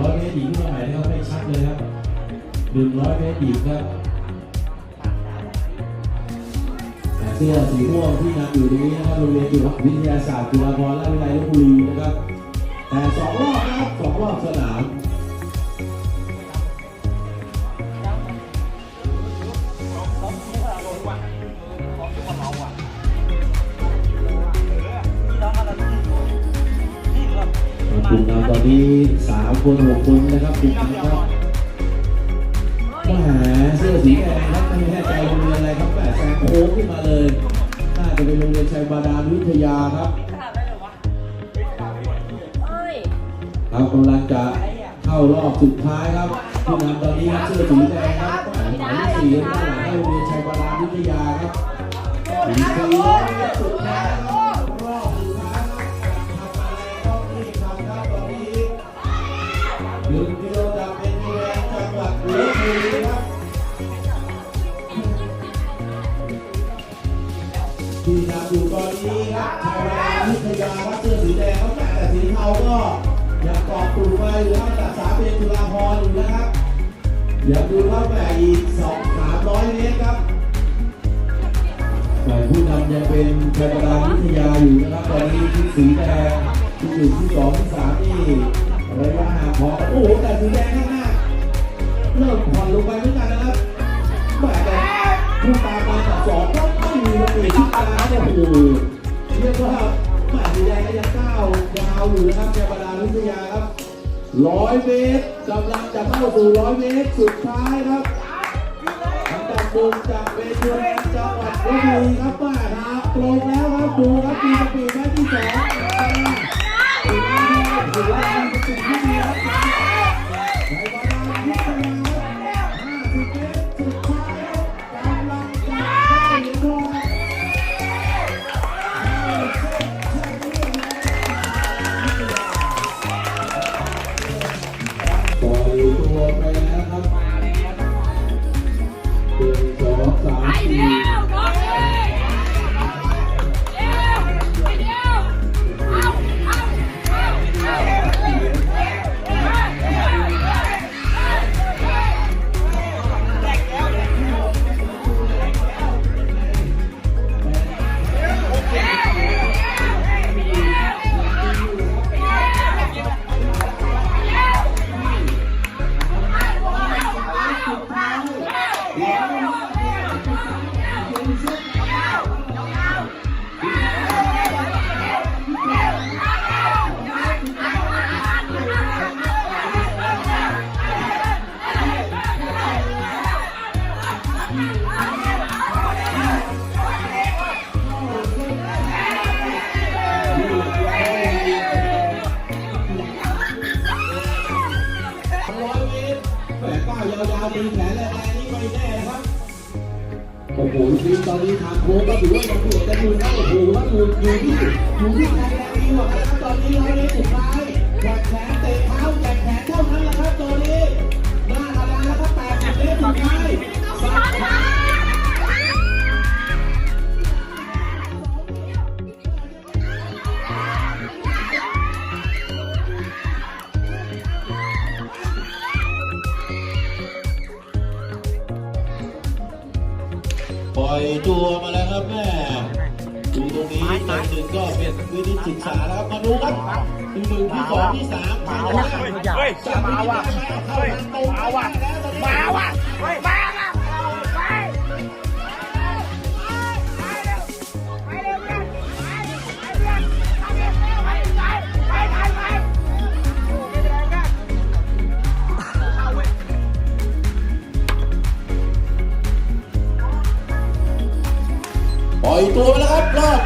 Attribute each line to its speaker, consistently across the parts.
Speaker 1: 100 เมตรหญิงสมัยนี้เขาไม่ชัดเลยครับ 100 เมตรหญิงครับเสื้อสีม่วงที่นำอยู่ตรงนี้นะครับโรงเรียนจุฬาวิทยาศาสตร์จุฬาภรณ์ราชวิทยาลัยลพบุรีนะครับแต่สองรอบนะครับสองรอบสนาม กลุ่มเราตอนนี้สามคนหกคนนะครับกลุ่มนะครับแหมเสื้อสีแดงครับไม่แน่ใจโรงเรียนอะไรครับแหมแซงโค้งขึ้นมาเลย น่าจะเป็นโรงเรียนชัยบาดาลวิทยาครับ
Speaker 2: เอ้ย
Speaker 1: ครับกำลังจะเข้ารอบสุดท้ายครับผู้นำตอนนี้ครับเสื้อสีแดงครับหมายเลขสี่ครับด้านหลังให้โรงเรียนชัยบาดาลวิทยาครับอีสี่ร้อยเมตรสุดท้าย ก็ยังเกาะกลุ่มมาอยู่ครับจากสาเป็นจุฬาภรอยู่นะครับอย่าดูครับแหมอีกสองสามร้อยเมตรครับฝ่ายผู้นำยังเป็นชาวนาวิทยาอยู่นะครับตอนนี้ชุดสีแดงที่หนึ่งที่สองที่สามนี่ระยะห่างพอโอ้โหแต่สีแดงข้างหน้าเริ่มผ่อนลงไปเหมือนกันนะครับแหมแต่ผู้ตามมาตัดสองก็ไม่มีระเบียบที่ตาเนี่ยโอ้โหเรียกว่า แหมสีแดงก็ยังก้าวยาวอยู่นะครับแกบาดาวิทยาครับร้อยเมตรกำลังจะเข้าสู่ร้อยเมตรสุดท้ายครับทางดับหนึ่งจากเวทีจังหวัดลบบุรีครับป้าทางตรงแล้วครับดูครับปีกปีแม่ที่สองถึงแล้วถึงแล้ว ก้าวยาวๆมีแผลแรงๆนี่ไม่แน่นะครับโอ้โหทีมตอนนี้ทางโค้งก็ถือว่ายังเปลี่ยนกันอยู่นะโอ้โหว่าอยู่อยู่ที่อยู่ที่ใครแรงดีกว่านะครับตอนนี้ร้อยเมตรสุดท้ายแขกแขนเตะเท้าแขกแขนเท่านั้นแหละครับตอน ปล่อยตัวมาแล้วครับแม่ดูตรงนี้ตอนหนึ่งก็เป็นวิธีศึกษาแล้วครับมาดูครับที่หนึ่งที่สองที่สามมาว่ะ
Speaker 3: เฮ้ยมาว่ะเฮ้ยมาว่ะมาว่ะเฮ้ยมา ป
Speaker 1: ล่อยตัวไปแล้วครับรอบ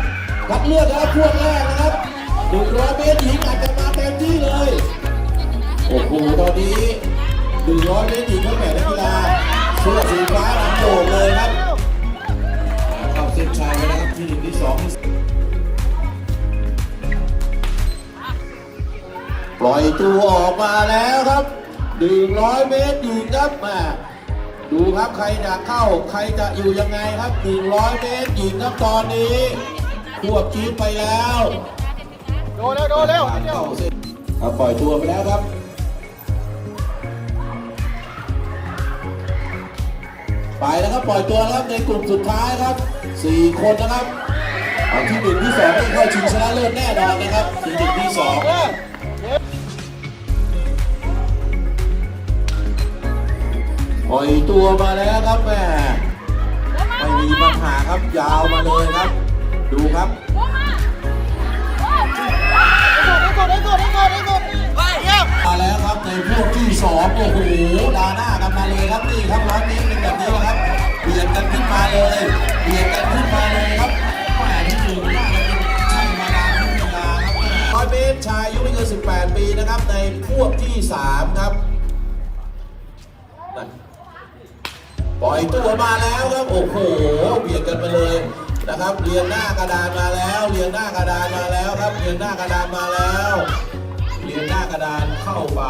Speaker 1: คัดเลือกแล้วพวกแรกนะครับหนึ่งร้อยเมตรหญิงอาจจะมาเต็มที่เลย โอ้โห ตอนนี้หนึ่งร้อยเมตรหญิงเขาแข่งนักกีฬาเสื้อสีฟ้านำโด่งเลยครับเข้าเส้นชัยแล้วครับที่หนึ่งที่สองที่ปล่อยตัวออกมาแล้วครับหนึ่งร้อยเมตรหญิงครับมา ดูดูครับใครจะเข้าใครจะอยู่ยังไงครับ 100 เมตรหญิงครับตอนนี้ควบชีดไปแล้ว
Speaker 3: โดนเร็วโดนเร็วนิดเดียว
Speaker 1: เข้าเส้นเอาปล่อยตัวไปแล้วครับไปแล้วครับปล่อยตัวแล้วครับในกลุ่มสุดท้ายครับสี่คนนะครับเอาที่หนึ่งที่สองไม่เข้าชิงชนะเลิศแน่นอนนะครับที่หนึ่งที่สอง ล่อยตัวมาแล้วครับแม่ไม่มีปัญหาครับยาวมาเลยครับ ดูครับ
Speaker 3: ได้สุดได้สุดได้สุดได้สุดเยี่ยมา
Speaker 1: แล้วครับในพวกที่สองโอ้โหดาหน้ากันมาเลยครับนี่ครับร้อยเมตรเป็นแบบนี้ครับเบียดกันขึ้นมาเลยเบียดกันขึ้นมาเลยครับแหมที่หนึ่งน่าจะเป็นช่างมาดามพิทยาครับร้อยเมตรชายอายุไม่เกิน18 ปีนะครับในพวกที่สามครับ ปล่อยตัวมาแล้วครับโอ้โหเบียดกันไปเลยนะครับเรียงหน้ากระดานมาแล้วเรียงหน้ากระดานมาแล้วครับเรียงหน้ากระดานมาแล้วเรียงหน้ากระดานเข้าไป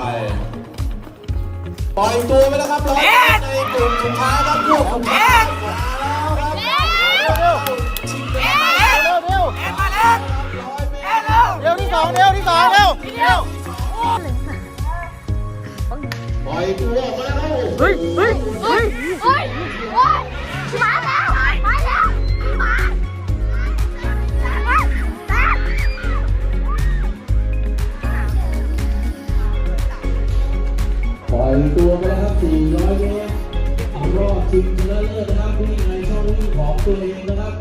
Speaker 1: ปล่อยตัวไปแล้วครับร้อยในกลุ่มสุดท้ายครับพวกสุดท้ายมาแล้วครับชิงแชมป์
Speaker 3: เร็วเร็ว
Speaker 1: ร้อยเมตร
Speaker 3: เร็วที่สองเร็วที่สองเร็วเร็ว
Speaker 1: ปล่อยตัวออกมาแล้ว
Speaker 3: เฮ้ยเฮ้ย
Speaker 2: เฮ้ยเฮ้ยเฮ้ยมาแล้วมาแล้วมา
Speaker 1: ปล่อยตัวไปแล้วครับ400เมตรรอบชิงชนะเลิศนะครับวิ่งในช่องวิ่งของตัวเองนะครับ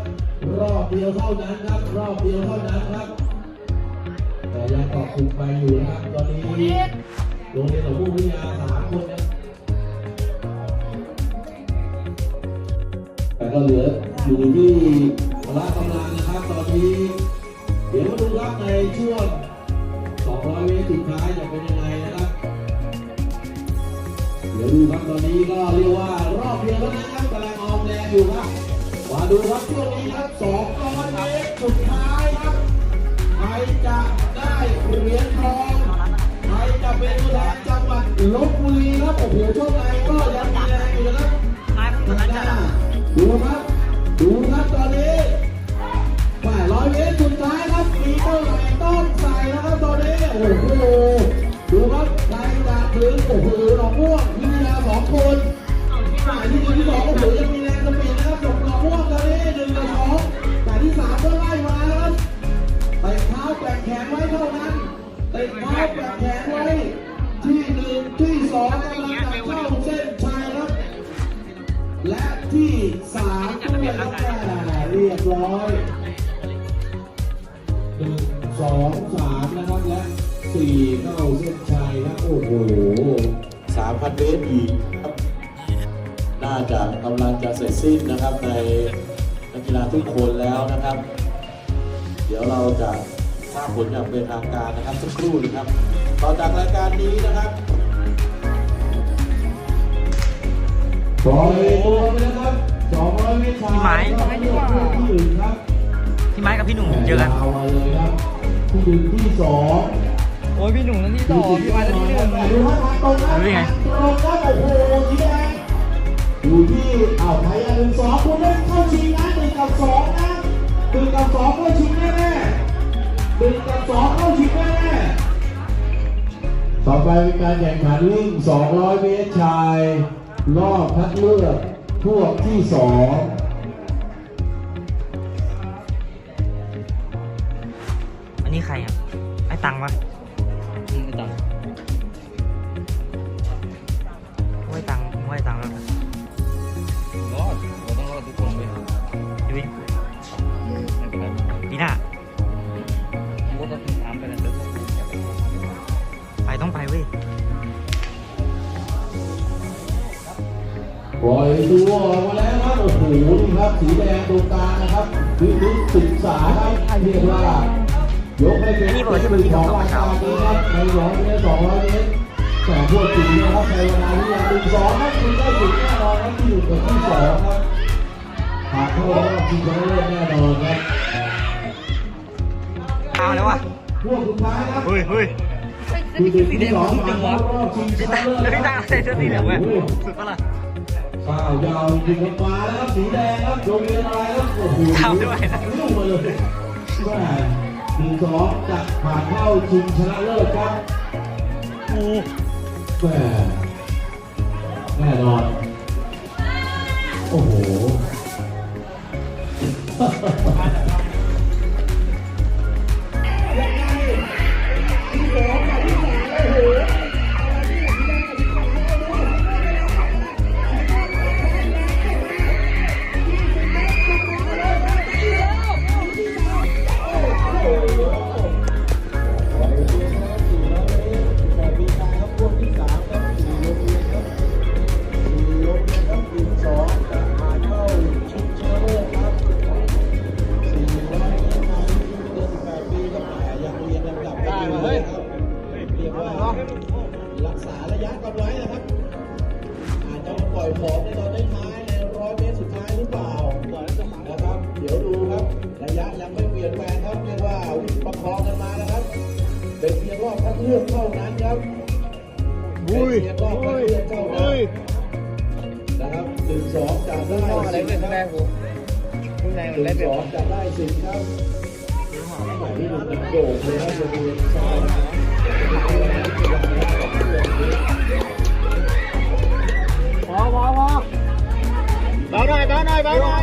Speaker 1: รอบเดียวเท่านั้นครับ รอบเดียวเท่านั้นครับแต่ยังเกาะกลุ่มไปอยู่นะครับตอนนี้ โรงเรียนหลวงพ่อวิทยาสามคนนะแต่ก็เหลืออยู่ที่พละกำลังนะครับตอนนี้ เดี๋ยวมาดูครับในช่วง 200 เมตรสุดท้ายจะเป็นยังไงนะครับ เดี๋ยวดูครับตอนนี้ก็เรียกว่ารอบเดียวแล้วนะครับกำลังออมแรงอยู่ครับ มาดูครับช่วงนี้ครับ 200 เมตรสุดท้ายครับใครจะได้เหรียญทอง ลบบุรีครับโอ้โหช่วงในก็ยังมีแรงอยู่นะครับทางหน้ดูครับดูครับตอนนี้แปดร้อยเมตรสุดท้ายครับมีเท่าไหร่ต้องใส่แล้วครับตอนนี้โอ้โหดูครับใครจะถึงโอ้โหหนองม่วงวิทยาสองคนฝ่ายที่หนึ่งที่สองโอ้โหยังมีแรงสปีดนะครับหนองหนองม่วงตอนนี้หนึ่งกับสองแต่ที่สามก็ไล่มาแล้วครับเตะเท้าแกว่งแขนไว้เท่านั้นเตะเท้าแกว่งแขนไว้ สองกำลังจะเข้าเส้นชัยครับ และที่สามด้วยครับเรียบร้อยหนึ่งสองสามนะครับและสี่เข้าเส้นชัยครับโอ้โหสามพันเมตรอีกครับน่าจะกำลังจะเสร็จสิ้นนะครับในนักกีฬาทุกคนแล้วนะครับ เดี๋ยวเราจะทราบผลอย่างเป็นทางการนะครับสักครู่นะครับต่อจากรายการนี้นะครับ ปล่อยตัวไปนะครับ200เมตรชา
Speaker 4: พี่ไม้
Speaker 1: ที่หนึ่งครับ
Speaker 4: พี่ไม้กับพี่หนุ่มเจอกัน
Speaker 1: ยามาเลยครับที่หนึ่งที่สอง
Speaker 4: โอ้ยพี่หนุ่มนั่นที่สองพี่ไม้นั่นที่หนึ่ง
Speaker 1: ดูว่าทางตรงครับ
Speaker 4: รู้ได้ไง
Speaker 1: ตรงครับโอ้โหสีแดงอยู่ที่อ่าวไทยอันหนึ่งสองคุณเล่นเข้าชิงนะหนึ่งกับสองนะหนึ่งกับสองเข้าชิงแน่ๆหนึ่งกับสองเข้าชิงแน่ๆต่อไปเป็นการแข่งขันวิ่ง200 เมตรชาย รอบคัดเลือกพวกที่สอง
Speaker 4: ปล่
Speaker 5: อยตัว
Speaker 4: อ
Speaker 1: อกมาแล้วครับโอ้โหนี่ครับสีแดงตรงกลางนะครับวิธีศึกษาครับเรียกว่ายกให้เป็นเป็นหนึ่งของรายการนี้ครับในร้อยเมตรสองร้อยเมตรแต่พวกจริงนะครับในเวลาที่ยังหนึ่งสองครับคุณได้ถึงแน่นอนครับที่หนึ่งกับที่สองครับผ่านเข้ารอบชิงชนะเลิศแน่นอนครับ
Speaker 4: เอาแล้ววะ
Speaker 1: พวกสุดท้ายครับ
Speaker 4: เฮ้ยเฮ้ย
Speaker 1: ที่หนึ่งที่สองผ่านเข้ารอบชิงช
Speaker 4: พี่
Speaker 1: นะ
Speaker 4: ตัง
Speaker 1: เลิศ
Speaker 4: แล้วพี่
Speaker 1: ค
Speaker 4: ตั
Speaker 1: รั
Speaker 4: ง
Speaker 1: บ
Speaker 4: ใส่เสื้อสีเหลืองเว้ยสุดปะล่ะ
Speaker 1: ก้าวยาวยิงออกมาแล้วครับสีแดงครับโรงเรียนอะไรครับโอ้โห
Speaker 4: ทำด้วยนะ
Speaker 1: ลูกมาเลยแม่หนึ่งสองจะผ่านเข้าชิงชนะเลิศครับ
Speaker 4: โอ้
Speaker 1: แม่แน่นอน โอ้โห
Speaker 6: แบบนี้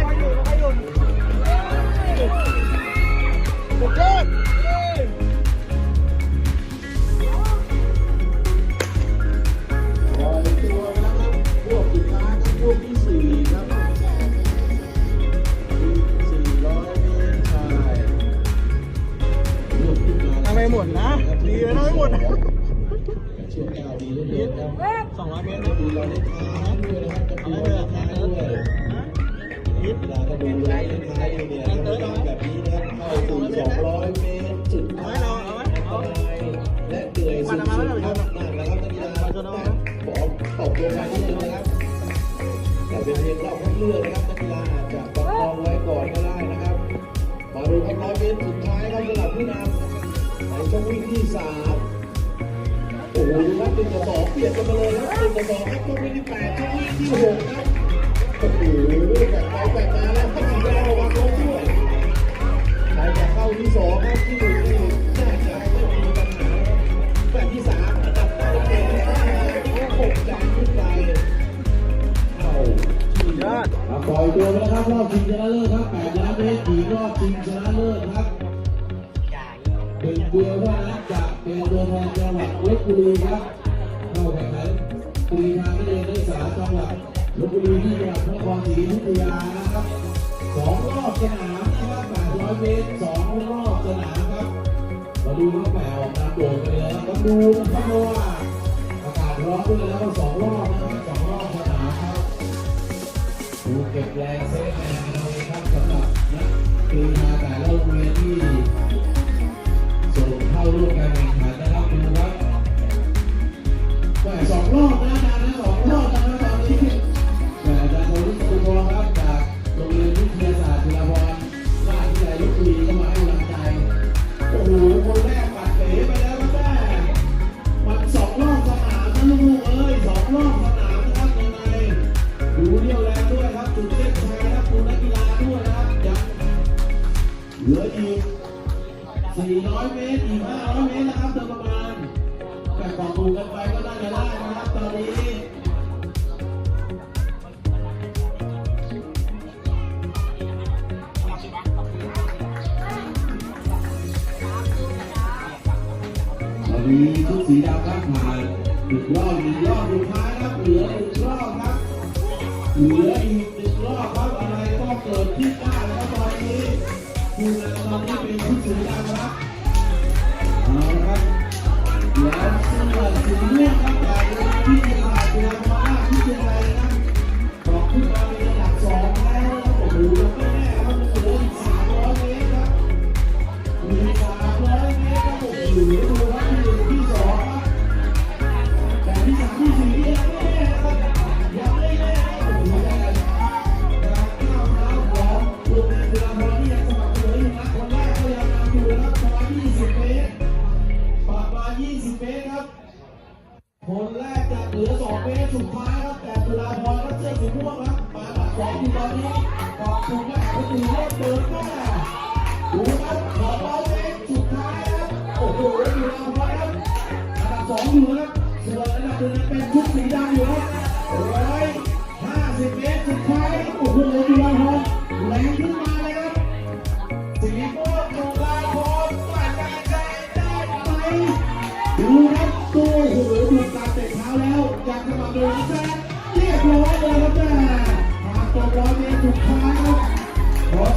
Speaker 6: มัน ดูเรา
Speaker 3: ได้
Speaker 6: ท้ายด้วยนะครับก็ดูเราด้ท้ายด้วยเวลาก็ดูเราได้ท้ายด้วยเนี่ยแบบนี้นะครับเข้าสู่สองร้อยเมตรสุดท้ายและเหนื่อยสุดๆครับนั่นะครับนักกีฬาขอตกลงมานิดนึงนะครับแต่เป็นเพียงรอบคัดเลือกนะครับนักกีฬาอาจจะประคองไว้ก่อนก็ได้นะครับ มาดูครับร้อยเมตรสุดท้ายครับสำหรับผู้นำในช่วงวิ่งที่สาม หดูครับหนึ่งต่อสองเปลี่ยนกันมาเลยครับหนึ่งต่อสองครับช่วงวิ่งที่แปดช่วงวิ่ที่หกครับโอ้โหแบบไปแบบมาแล้วครับสีแดงระวังลงด้วยใครจะเข้าที่สองครับที่หนึ่งที่น่าจะไม่มีปัญหาครับแบบที่สามอันดับเก้าเก่งมากครับหกจานขึ้นไปเข้าที่ยอด
Speaker 1: ปล่อยตัวแล้วครับรอบชิงชนะเลิศครับ8ล้านเมตรหญิงรอบชิงชนะเลิศครับเป็นเดียวเท่านั้นจะ เป็นตัวแทนจังหวัดลบบุรีครับเข้าแข่งขันปรีชานักเรียนนักศึกษาจังหวัดลบบุรีที่จังหวัดพระนครศรีอยุธยานะครับสองรอบสนามนะครับ800เมตรสองรอบสนามครับมาดูน้องแหมออกมาโดดไปเลยนะครับดูนะครับเพราะว่าอากาศร้อนด้วยแล้วสองรอบนะครับสองรอบสนามครับดูเก็บแรงเซฟแรงเราเองครับสำหรับนักกรีฬาแต่ละโรงเรียนที่ มีชุดสีดำครับผ่านหนึ่งรอบหนึ่งรอบสุดท้ายครับเหลือหนึ่งรอบครับเหลืออีกหนึ่งรอบครับอะไรก็เกิดขึ้นได้แล้วตอนนี้คุณนำตอนนี้เป็นผู้สีดำครับเอาละครับแล้วเสื้อสีม่วงครับจากโรงเรียนที่ขาดจุฬาภรณ์ราชวิทยาลัยนะครับบอกขึ้นมาเป็นระดับสองแล้วนะครับโอ้โหยังไม่แน่ครับมันเหลืออีกสามร้อยเมตรครับมีสามร้อยเมตรครับโอ้โห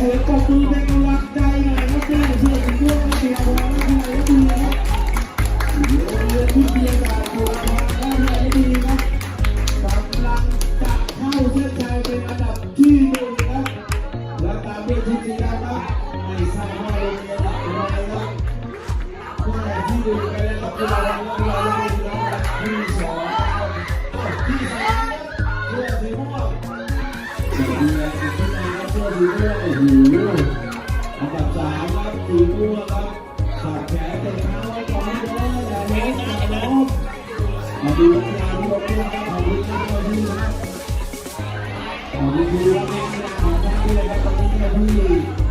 Speaker 1: สียงปรบมือเป็นกำลังใจหน่อยครับแม่เพื่อสีม่วงเสียบอล สีม่วงโอ้โหอันดับสามครับสีม่วงครับขาดแขนเตะเท้าไว้ก่อนเลยอย่าล้มอย่าล้มมาดูงานที่เราเล่นครับขอบคุณครับขอบคุณครับขอบคุณครับที่มาขอบคุณด้วยครับตอบคุณที่ดู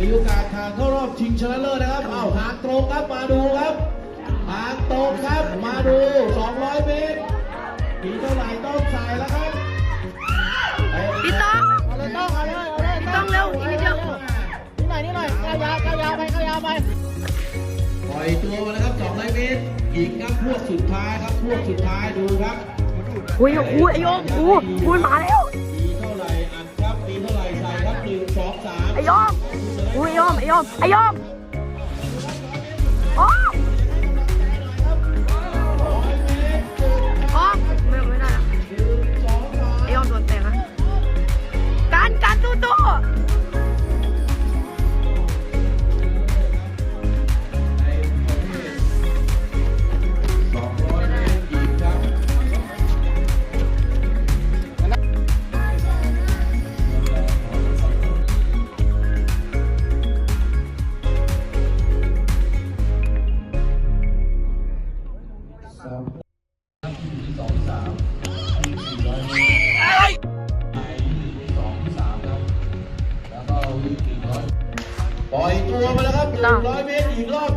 Speaker 1: มีโอกาสผ่านเข้ารอบชิงชนะเลิศนะครับอ้าวหางตรงครับมาดูครับหางตรงครับมาดู 200 เมตรมีเท่าไหร่ต้องใส่แล้วครับ
Speaker 2: พี่ต้อง
Speaker 3: เอาเลยต้องเอาเลยเอาเลย
Speaker 2: พี่ต้องเร็วอีกนิดเดียว
Speaker 3: นี่หน่อยนี่หน่อยก้าวยาวก้าวยาวไปก้าวยาวไป
Speaker 1: ปล่อยตัวมาแล้วครับ 200 เมตรหญิงครับพวกสุดท้ายครับพวกสุดท้ายดูครับ
Speaker 2: อุ้ยอุ้ยไอโยมอุ้ยอุ้ยมาแล้ว
Speaker 1: ไอ้ยอม
Speaker 2: อุ้ยยอมไอ้ยมไอ้ยมโอ้ มา
Speaker 1: แล้ว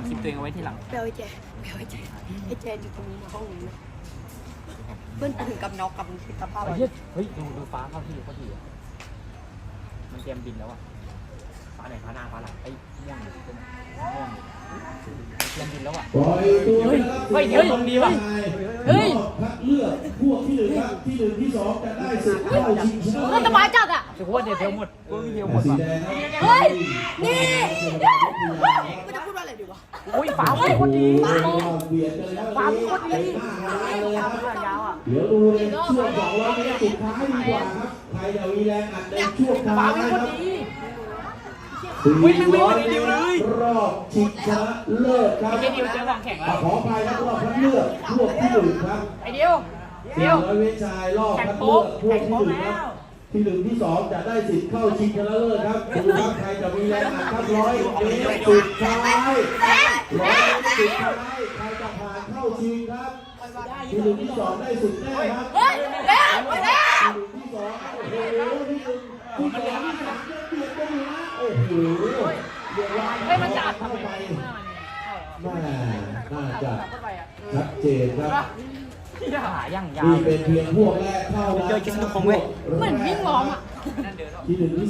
Speaker 1: ดูนี้ก่
Speaker 4: อนคลิปตัวเองเอาไว้ทีหลัง
Speaker 2: เบลไอเจเบลไอเจไอเจอยู่ตรงนี้ในห้องนี้เพื่อนไปถึงกับน็อกกับกับภาพ
Speaker 4: เฮ้ยเฮ้ยดูดูฟ้าเข้าที่เข้าที่อะมันเตรียมบินแล้วอะฟ้าไหนฟ้าหน้าฟ้าหลังไอ้ยม่วงอยู่ตรงไหนม่วงอ ยู่เตรียมบินแล้วอะ
Speaker 1: ปล่อยตัวไปแล้วครับ
Speaker 4: เฮ้ยเฮ้ยเฮ้ยดีว่ะเฮ้ย
Speaker 1: รอบคัดเลือกพวกที่หนึ่งครับที่หนึ่งที่สองจะได้สิทธิ์เข้าชิงชนะ
Speaker 2: เพื่อนสบายจัดอะ
Speaker 4: จะว่าเดี๋ยวเทลหมดกูเทลหมด
Speaker 1: สี
Speaker 4: ว่ะ
Speaker 1: แดงครับ
Speaker 2: เฮ้ย นี่กูจะพูดว่าอะไรดีวะ
Speaker 4: อุ้ยฟ้าโคตรดี
Speaker 1: เบียดกันแล้ว
Speaker 4: ฟ้าโคตรดี
Speaker 1: หน้ากระดานเลยครับ
Speaker 4: ยาวอะ
Speaker 1: เดี๋ยวดูในช่วงสองร้อยเมตรสุดท้ายดีกว่าครับใครจะมีแรงอัดในช่วงท้า
Speaker 4: ฟ้ายไม่
Speaker 1: นะ
Speaker 4: โค
Speaker 1: ค
Speaker 4: ต
Speaker 1: รั
Speaker 4: ร
Speaker 1: บ
Speaker 4: ดี
Speaker 1: สี่ร้อย
Speaker 4: ไม่ไม่ไม่ดีเลย
Speaker 1: รอบชิงชนะเลิศครับ
Speaker 4: ไอ้เดียวเจอของแข็งแล้ว
Speaker 1: ขออภัยครับรอบคัดเลือกพวกที่หนึ่งครับ
Speaker 4: ไอ้เดียว
Speaker 1: สี่
Speaker 4: เดียว
Speaker 1: ร้อยเมตรชายรอบ
Speaker 4: แข่ง
Speaker 1: คัด
Speaker 4: โป๊
Speaker 1: เลือกพวก
Speaker 4: แข่ง
Speaker 1: ที่
Speaker 4: โป๊
Speaker 1: หนึ่งค
Speaker 4: แล้
Speaker 1: รับ
Speaker 4: ว
Speaker 1: ที่หนึ่งที่สองจะได้สิทธิ์เข้าชิงชนะเลิศครับดูครับใครจะมีแรงอัดครับร้อยเมตรสุดท้ายร้อยเมตรสุดท้ายใครจะผ่านเข้าชิงครับที่หนึ่งที่สองได้สุดแน่ครับ
Speaker 2: เฮ้ยเร็วเร็ว
Speaker 1: ที่สองโอ้โหที่หนึ่งที่สอง โอ้โหเดี๋ยวว่า
Speaker 4: เฮ้ยมันจะอัดทำไม
Speaker 1: ไป
Speaker 4: เมื่อมันนี่
Speaker 1: แม่น่าจะชัดเจนครับ
Speaker 4: ขาย่างยาว
Speaker 1: นี่เป็นเพียงพวกแรกเข้านะ
Speaker 4: เจอกินขนมเว้ย
Speaker 2: เหมือนวิ่งล้อมอะ
Speaker 1: ที่หนึ่งที่